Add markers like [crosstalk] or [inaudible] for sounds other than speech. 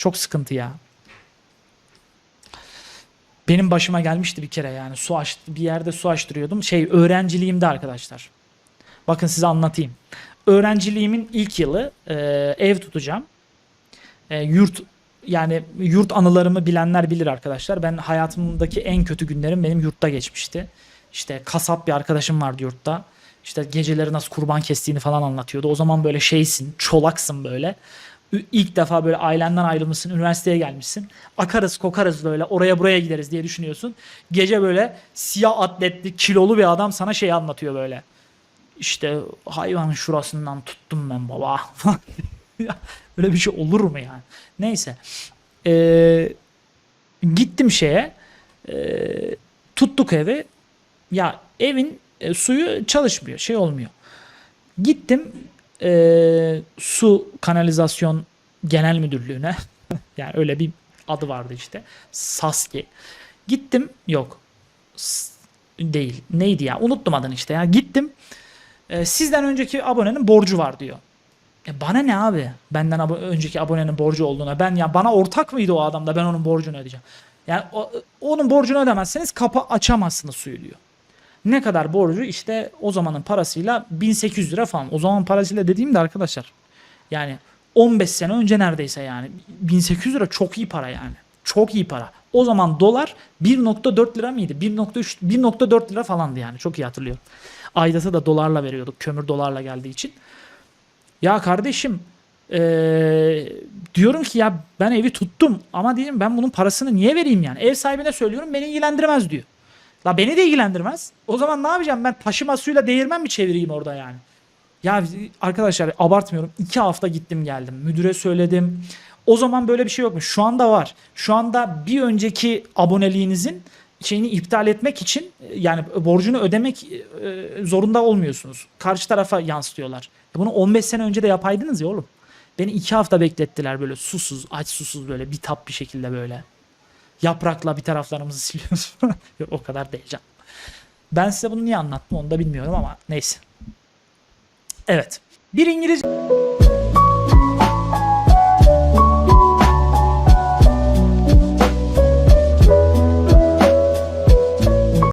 Çok sıkıntı ya. Benim başıma gelmişti bir kere yani su aç bir yerde su açtırıyordum. Şey öğrenciliğimde arkadaşlar. Bakın size anlatayım. Öğrenciliğimin ilk yılı e, ev tutacağım. E, yurt yani yurt anılarımı bilenler bilir arkadaşlar. Ben hayatımdaki en kötü günlerim benim yurtta geçmişti. İşte kasap bir arkadaşım vardı yurtta. İşte geceleri nasıl kurban kestiğini falan anlatıyordu. O zaman böyle şeysin, çolaksın böyle. İlk defa böyle ailenden ayrılmışsın, üniversiteye gelmişsin. Akarız kokarız böyle oraya buraya gideriz diye düşünüyorsun. Gece böyle siyah atletli, kilolu bir adam sana şey anlatıyor böyle. İşte hayvanın şurasından tuttum ben baba. [laughs] Böyle bir şey olur mu yani? Neyse. Ee, gittim şeye. ee, tuttuk evi. Ya evin e, suyu çalışmıyor. Şey olmuyor. Gittim ee, su kanalizasyon genel müdürlüğüne. [laughs] yani öyle bir adı vardı işte. Saski. Gittim. Yok. Değil. Neydi ya? Unuttum adını işte ya. Gittim. Ee, sizden önceki abonenin borcu var diyor. E bana ne abi? Benden abo- önceki abonenin borcu olduğuna. Ben ya bana ortak mıydı o adam da ben onun borcunu ödeyeceğim. Yani o- onun borcunu ödemezseniz kapı açamazsınız suyu diyor. Ne kadar borcu? İşte o zamanın parasıyla 1800 lira falan. O zaman parasıyla dediğim de arkadaşlar. Yani 15 sene önce neredeyse yani. 1800 lira çok iyi para yani. Çok iyi para. O zaman dolar 1.4 lira mıydı? 1.3 1.4 lira falandı yani. Çok iyi hatırlıyorum. Aidatı da dolarla veriyorduk. Kömür dolarla geldiği için. Ya kardeşim eee, diyorum ki ya ben evi tuttum ama diyeyim ben bunun parasını niye vereyim yani? Ev sahibine söylüyorum beni ilgilendirmez diyor. La beni de ilgilendirmez. O zaman ne yapacağım ben taşıma suyla değirmen mi çevireyim orada yani? Ya arkadaşlar abartmıyorum. iki hafta gittim geldim. Müdüre söyledim. O zaman böyle bir şey yokmuş. Şu anda var. Şu anda bir önceki aboneliğinizin şeyini iptal etmek için e, yani borcunu ödemek e, zorunda olmuyorsunuz. Karşı tarafa yansıtıyorlar. E Bunu 15 sene önce de yapaydınız ya oğlum. Beni iki hafta beklettiler böyle susuz, aç susuz böyle bitap bir şekilde böyle. Yaprakla bir taraflarımızı siliyoruz. [laughs] Yok o kadar değil canım. Ben size bunu niye anlattım onu da bilmiyorum ama neyse. Evet. Bir İngiliz